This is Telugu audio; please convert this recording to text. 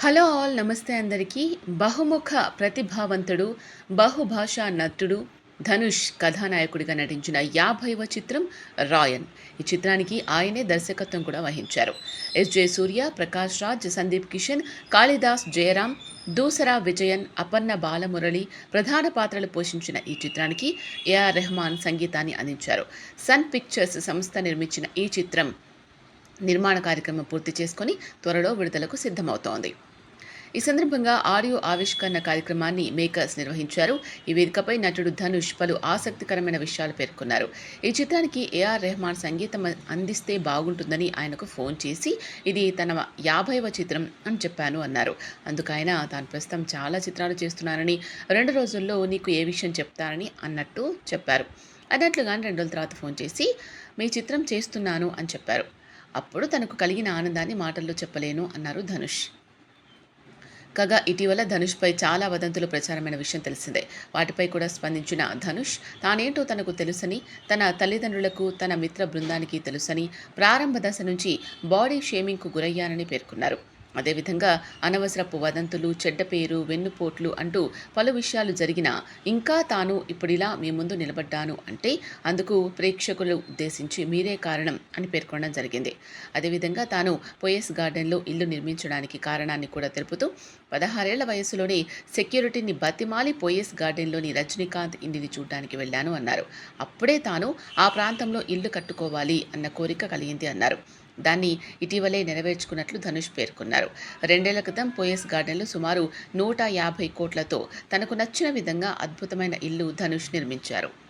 హలో ఆల్ నమస్తే అందరికీ. బహుముఖ ప్రతిభావంతుడు బహుభాషా నటుడు ధనుష్ కథానాయకుడిగా నటించిన యాభైవ చిత్రం రాయన్. ఈ చిత్రానికి ఆయనే దర్శకత్వం కూడా వహించారు. ఎస్. జే సూర్య ప్రకాష్ రాజ్ సందీప్ కిషన్ కాళిదాస్ జయరాం దూసరా విజయన్ అపర్ణ బాలమురళి ప్రధాన పాత్రలు పోషించిన ఈ చిత్రానికి ఏఆర్ రెహమాన్ సంగీతాన్ని అందించారు. సన్ పిక్చర్స్ సంస్థ నిర్మించిన ఈ చిత్రం నిర్మాణ కార్యక్రమం పూర్తి చేసుకొని త్వరలో విడుదలకు సిద్ధమవుతోంది. ఈ సందర్భంగా ఆడియో ఆవిష్కరణ కార్యక్రమాన్ని మేకర్స్ నిర్వహించారు. ఈ వేదికపై నటుడు ధనుష్ పలు ఆసక్తికరమైన విషయాలు పేర్కొన్నారు. ఈ చిత్రానికి ఏఆర్ రెహమాన్ సంగీతం అందిస్తే బాగుంటుందని ఆయనకు ఫోన్ చేసి ఇది తన యాభైవ చిత్రం అని చెప్పాను అన్నారు. అందుకు ఆయన తాను ప్రస్తుతం చాలా చిత్రాలు చేస్తున్నానని రెండు రోజుల్లో నీకు ఏ విషయం చెప్తానని అన్నట్టు చెప్పారు. అన్నట్లుగా రెండు రోజుల తర్వాత ఫోన్ చేసి మీ చిత్రం చేస్తున్నాను అని చెప్పారు. అప్పుడు తనకు కలిగిన ఆనందాన్ని మాటల్లో చెప్పలేను అన్నారు ధనుష్. కాగా ఇటీవల ధనుష్పై చాలా వదంతులు ప్రచారమైన విషయం తెలిసిందే. వాటిపై కూడా స్పందించిన ధనుష్ తానేంటో తనకు తెలుసని తన తల్లిదండ్రులకు తన మిత్ర బృందానికి తెలుసని ప్రారంభ దశ నుంచి బాడీ షేమింగ్కు గురయ్యానని పేర్కొన్నారు. అదేవిధంగా అనవసరపు వదంతులు చెడ్డ పేరు వెన్నుపోట్లు అంటూ పలు విషయాలు జరిగినా ఇంకా తాను ఇప్పుడిలా మీ ముందు నిలబడ్డాను అంటే అందుకు ప్రేక్షకులు ఉద్దేశించి మీరే కారణం అని పేర్కొనడం జరిగింది. అదేవిధంగా తాను పోయస్ గార్డెన్లో ఇల్లు నిర్మించడానికి కారణాన్ని కూడా తెలుపుతూ పదహారేళ్ళ వయసులోనే సెక్యూరిటీని బతిమాలి పోయస్ గార్డెన్లోని రజనీకాంత్ ఇంటిని చూడడానికి వెళ్ళాను అన్నారు. అప్పుడే తాను ఆ ప్రాంతంలో ఇల్లు కట్టుకోవాలి అన్న కోరిక కలిగింది అన్నారు. దాన్ని ఇటీవలే నెరవేర్చుకున్నట్లు ధనుష్ పేర్కొన్నారు. రెండేళ్ళ క్రితం పోయస్ గార్డెన్లో సుమారు నూట యాభై కోట్లతో తనకు నచ్చిన విధంగా అద్భుతమైన ఇల్లు ధనుష్ నిర్మించారు.